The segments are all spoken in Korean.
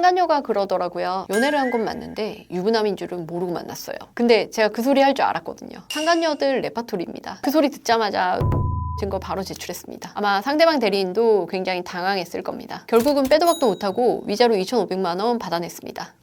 상간녀가 그러더라고요. 연애를 한 건 맞는데 유부남인 줄은 모르고 만났어요. 근데 제가 그 소리 할 줄 알았거든요. 상간녀들 레파토리입니다. 그 소리 듣자마자 증거 바로 제출했습니다. 아마 상대방 대리인도 굉장히 당황했을 겁니다. 결국은 빼도 박도 못하고 위자료 2,500만 원 받아냈습니다.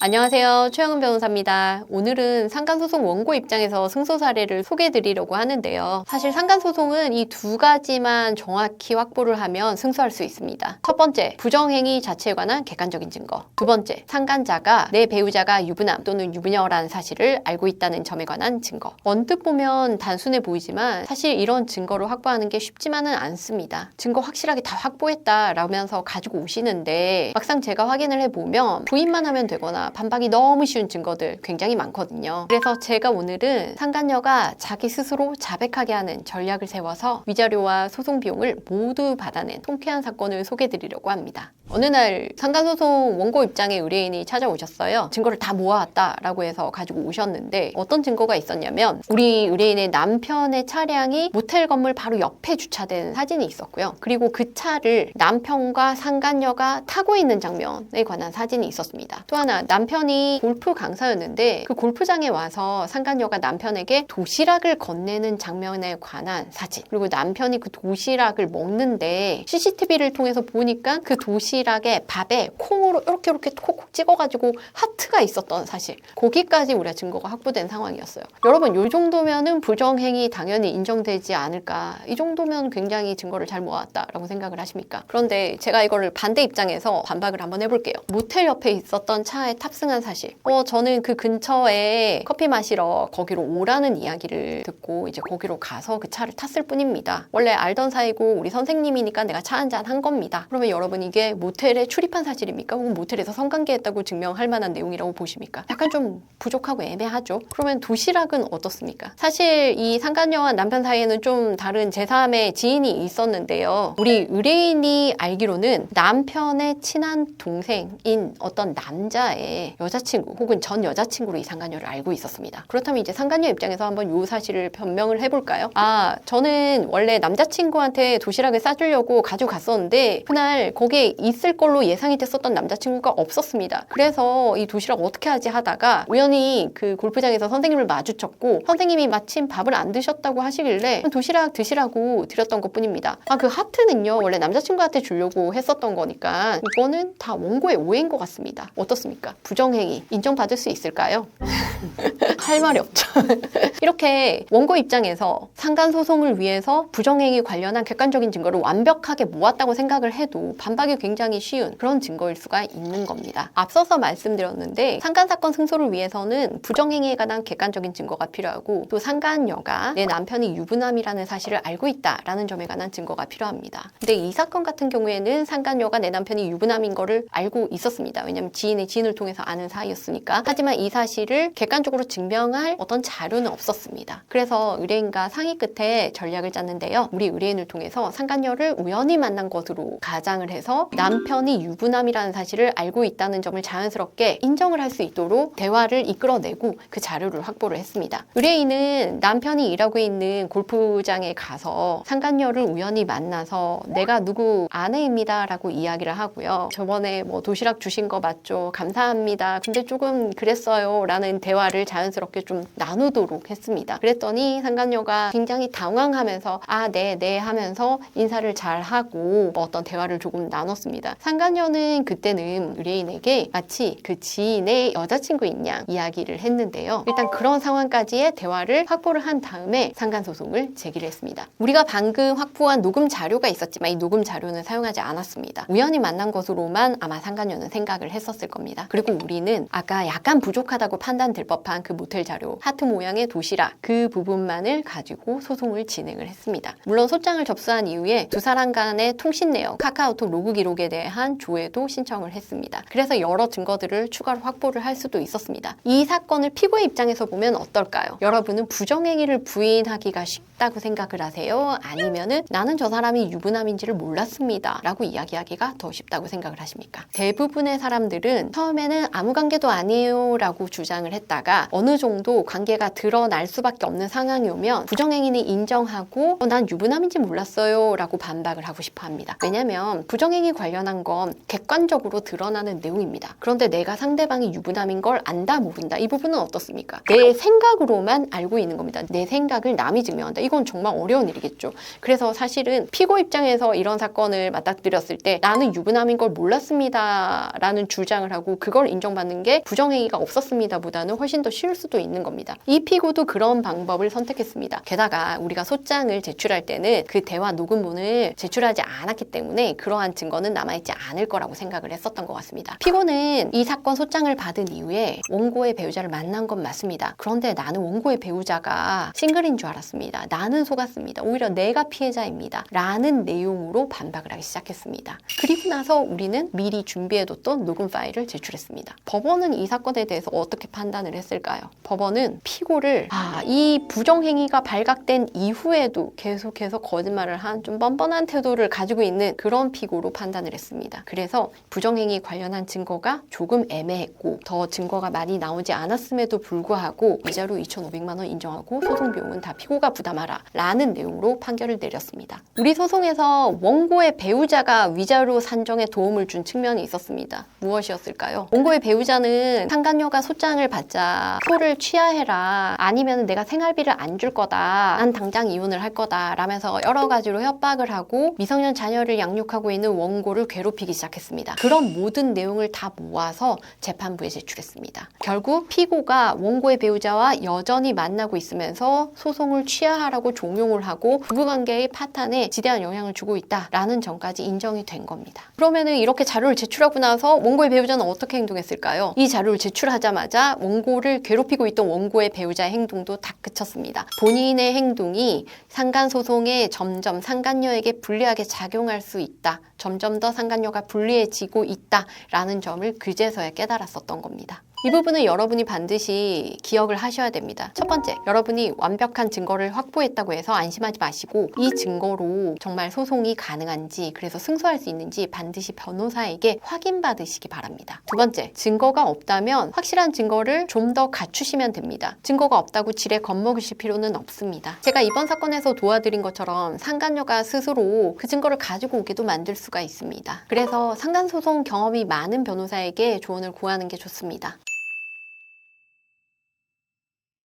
안녕하세요. 최영은 변호사입니다. 오늘은 상간소송 원고 입장에서 승소 사례를 소개해 드리려고 하는데요. 사실 상간소송은 이 두 가지만 정확히 확보를 하면 승소할 수 있습니다. 첫 번째, 부정행위 자체에 관한 객관적인 증거. 두 번째, 상간자가 내 배우자가 유부남 또는 유부녀라는 사실을 알고 있다는 점에 관한 증거. 언뜻 보면 단순해 보이지만 사실 이런 증거를 확보하는 게 쉽지만은 않습니다. 증거 확실하게 다 확보했다 라면서 가지고 오시는데 막상 제가 확인을 해보면 부인만 하면 되거나 반박이 너무 쉬운 증거들 굉장히 많거든요. 그래서 제가 오늘은 상간녀가 자기 스스로 자백하게 하는 전략을 세워서 위자료와 소송 비용을 모두 받아낸 통쾌한 사건을 소개해드리려고 합니다. 어느 날 상간소송 원고 입장의 의뢰인이 찾아오셨어요. 증거를 다 모아왔다라고 해서 가지고 오셨는데 어떤 증거가 있었냐면 우리 의뢰인의 남편의 차량이 모텔 건물 바로 옆에 주차된 사진이 있었고요. 그리고 그 차를 남편과 상간녀가 타고 있는 장면에 관한 사진이 있었습니다. 또 하나 남 편이 골프 강사였는데 그 골프장에 와서 상간녀가 남편에게 도시락을 건네는 장면에 관한 사진 그리고 남편이 그 도시락을 먹는데 CCTV를 통해서 보니까 그 도시락에 밥에 콩으로 이렇게 이렇게 콕콕 찍어가지고 하트가 있었던 사실 거기까지 우리가 증거가 확보된 상황이었어요. 여러분 이 정도면은 부정행위 당연히 인정되지 않을까 이 정도면 굉장히 증거를 잘 모았다라고 생각을 하십니까? 그런데 제가 이거를 반대 입장에서 반박을 한번 해볼게요. 모텔 옆에 있었던 차에 탑승한 사실. 어, 저는 그 근처에 커피 마시러 거기로 오라는 이야기를 듣고 이제 거기로 가서 그 차를 탔을 뿐입니다. 원래 알던 사이고 우리 선생님이니까 내가 차 한 잔 한 겁니다. 그러면 여러분 이게 모텔에 출입한 사실입니까? 혹은 모텔에서 성관계했다고 증명할 만한 내용이라고 보십니까? 약간 좀 부족하고 애매하죠. 그러면 도시락은 어떻습니까? 사실 이 상간녀와 남편 사이에는 좀 다른 제3의 지인이 있었는데요. 우리 의뢰인이 알기로는 남편의 친한 동생인 어떤 남자의 여자친구 혹은 전 여자친구로 이 상간녀를 알고 있었습니다. 그렇다면 이제 상간녀 입장에서 한번 요 사실을 변명을 해볼까요? 아, 저는 원래 남자친구한테 도시락을 싸주려고 가지고 갔었는데 그날 거기에 있을 걸로 예상이 됐었던 남자친구가 없었습니다. 그래서 이 도시락 어떻게 하지 하다가 우연히 그 골프장에서 선생님을 마주쳤고 선생님이 마침 밥을 안 드셨다고 하시길래 도시락 드시라고 드렸던 것 뿐입니다. 아, 그 하트는요, 원래 남자친구한테 주려고 했었던 거니까 이거는 다 원고의 오해인 것 같습니다. 어떻습니까? 부정행위 인정받을 수 있을까요? 할 말이 없죠. 이렇게 원고 입장에서 상간 소송을 위해서 부정행위 관련한 객관적인 증거를 완벽하게 모았다고 생각을 해도 반박이 굉장히 쉬운 그런 증거일 수가 있는 겁니다. 앞서서 말씀드렸는데 상간 사건 승소를 위해서는 부정행위에 관한 객관적인 증거가 필요하고 또 상간녀가 내 남편이 유부남이라는 사실을 알고 있다라는 점에 관한 증거가 필요합니다. 근데 이 사건 같은 경우에는 상간녀가 내 남편이 유부남인 거를 알고 있었습니다. 왜냐면 지인의 지인을 통해서 아는 사이였으니까. 하지만 이 사실을 객관적으로 증명할 어떤 자료는 없었습니다. 그래서 의뢰인과 상의 끝에 전략을 짰는데요. 우리 의뢰인을 통해서 상간녀를 우연히 만난 것으로 가장을 해서 남편이 유부남이라는 사실을 알고 있다는 점을 자연스럽게 인정을 할 수 있도록 대화를 이끌어내고 그 자료를 확보를 했습니다. 의뢰인은 남편이 일하고 있는 골프장에 가서 상간녀를 우연히 만나서 내가 누구 아내입니다라고 이야기를 하고요. 저번에 뭐 도시락 주신 거 맞죠? 감사합니다. 근데 조금 그랬어요. 라는 대화를 자연스럽게 좀 나누도록 했습니다. 그랬더니 상간녀가 굉장히 당황하면서 아, 네, 네 하면서 인사를 잘 하고 뭐 어떤 대화를 조금 나눴습니다. 상간녀는 그때는 의뢰인에게 마치 그 지인의 여자친구 인 양 이야기를 했는데요. 일단 그런 상황까지의 대화를 확보를 한 다음에 상간 소송을 제기를 했습니다. 우리가 방금 확보한 녹음 자료가 있었지만 이 녹음 자료는 사용하지 않았습니다. 우연히 만난 것으로만 아마 상간녀는 생각을 했었을 겁니다. 그리고 우리는 아까 약간 부족하다고 판단될 법한 그 모텔 자료, 하트 모양의 도시락 그 부분만을 가지고 소송을 진행을 했습니다. 물론 소장을 접수한 이후에 두 사람 간의 통신 내역, 카카오톡 로그 기록에 대한 조회도 신청을 했습니다. 그래서 여러 증거들을 추가로 확보를 할 수도 있었습니다. 이 사건을 피고의 입장에서 보면 어떨까요? 여러분은 부정행위를 부인하기가 쉽다고 생각을 하세요? 아니면은 나는 저 사람이 유부남인지를 몰랐습니다. 라고 이야기하기가 더 쉽다고 생각을 하십니까? 대부분의 사람들은 처음에는 아무 관계도 아니에요라고 주장을 했다가 어느 정도 관계가 드러날 수밖에 없는 상황이 오면 부정행위는 인정하고 어, 난 유부남인지 몰랐어요라고 반박을 하고 싶어 합니다. 왜냐면 부정행위 관련한 건 객관적으로 드러나는 내용입니다. 그런데 내가 상대방이 유부남인 걸 안다 모른다 이 부분은 어떻습니까? 내 생각으로만 알고 있는 겁니다. 내 생각을 남이 증명한다. 이건 정말 어려운 일이겠죠. 그래서 사실은 피고 입장에서 이런 사건을 맞닥뜨렸을 때 나는 유부남인 걸 몰랐습니다라는 주장을 하고 그걸 인정받는 게 부정행위가 없었습니다 보다는 훨씬 더 쉬울 수도 있는 겁니다. 이 피고도 그런 방법을 선택했습니다. 게다가 우리가 소장을 제출할 때는 그 대화 녹음본을 제출하지 않았기 때문에 그러한 증거는 남아있지 않을 거라고 생각을 했었던 것 같습니다. 피고는 이 사건 소장을 받은 이후에 원고의 배우자를 만난 건 맞습니다. 그런데 나는 원고의 배우자가 싱글인 줄 알았습니다. 나는 속았습니다. 오히려 내가 피해자입니다. 라는 내용으로 반박을 하기 시작했습니다. 그리고 나서 우리는 미리 준비해뒀던 녹음 파일을 제출했습니다. 법원은 이 사건에 대해서 어떻게 판단을 했을까요? 법원은 피고를 아, 이 부정행위가 발각된 이후에도 계속해서 거짓말을 한 좀 뻔뻔한 태도를 가지고 있는 그런 피고로 판단을 했습니다. 그래서 부정행위 관련한 증거가 조금 애매했고 더 증거가 많이 나오지 않았음에도 불구하고 위자료 2,500만 원 인정하고 소송 비용은 다 피고가 부담하라 라는 내용으로 판결을 내렸습니다. 우리 소송에서 원고의 배우자가 위자료 산정에 도움을 준 측면이 있었습니다. 무엇이었을까요? 원고 의 배우자는 상간녀가 소장을 받자 표를 취하해라 아니면 내가 생활비를 안 줄 거다 난 당장 이혼을 할 거다 라면서 여러 가지로 협박을 하고 미성년 자녀를 양육하고 있는 원고를 괴롭히기 시작했습니다. 그런 모든 내용을 다 모아서 재판부에 제출했습니다. 결국 피고가 원고의 배우자와 여전히 만나고 있으면서 소송을 취하하라고 종용을 하고 부부관계의 파탄에 지대한 영향을 주고 있다라는 점까지 인정이 된 겁니다. 그러면은 이렇게 자료를 제출하고 나서 원고의 배우자는 어떻게 행동했을까 요? 이 자료를 제출하자마자 원고를 괴롭히고 있던 원고의 배우자의 행동도 다 그쳤습니다. 본인의 행동이 상간 소송에 점점 상간녀에게 불리하게 작용할 수 있다. 점점 더 상간녀가 불리해지고 있다 라는 점을 그제서야 깨달았었던 겁니다. 이 부분은 여러분이 반드시 기억을 하셔야 됩니다. 첫 번째, 여러분이 완벽한 증거를 확보했다고 해서 안심하지 마시고 이 증거로 정말 소송이 가능한지 그래서 승소할 수 있는지 반드시 변호사에게 확인받으시기 바랍니다. 두 번째, 증거가 없다면 확실한 증거를 좀 더 갖추시면 됩니다. 증거가 없다고 지레 겁먹으실 필요는 없습니다. 제가 이번 사건에서 도와드린 것처럼 상간녀가 스스로 그 증거를 가지고 오게도 만들 수가 있습니다. 그래서 상간소송 경험이 많은 변호사에게 조언을 구하는 게 좋습니다.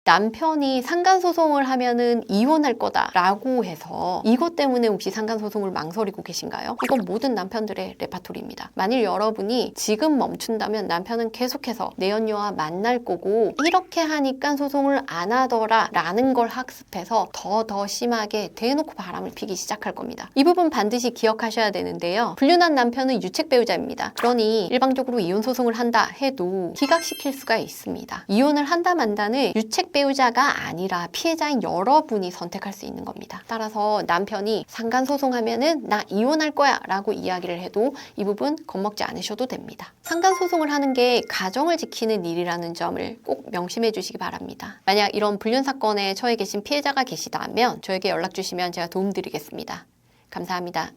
남편이 상간소송을 하면은 이혼할 거다라고 해서 이것 때문에 혹시 상간소송을 망설이고 계신가요? 이건 모든 남편들의 레파토리입니다. 만일 여러분이 지금 멈춘다면 남편은 계속해서 내연녀와 만날 거고 이렇게 하니까 소송을 안 하더라 라는 걸 학습해서 더더 심하게 대놓고 바람을 피기 시작할 겁니다. 이 부분 반드시 기억하셔야 되는데요. 불륜한 남편은 유책 배우자입니다. 그러니 일방적으로 이혼 소송을 한다 해도 기각시킬 수가 있습니다. 이혼을 한다 만다는 유책 배우자가 아니라 피해자인 여러분이 선택할 수 있는 겁니다. 따라서 남편이 상간 소송하면은 나 이혼할 거야 라고 이야기를 해도 이 부분 겁먹지 않으셔도 됩니다. 상간 소송을 하는 게 가정을 지키는 일이라는 점을 꼭 명심해 주시기 바랍니다. 만약 이런 불륜 사건에 처해 계신 피해자가 계시다면 저에게 연락 주시면 제가 도움드리겠습니다. 감사합니다.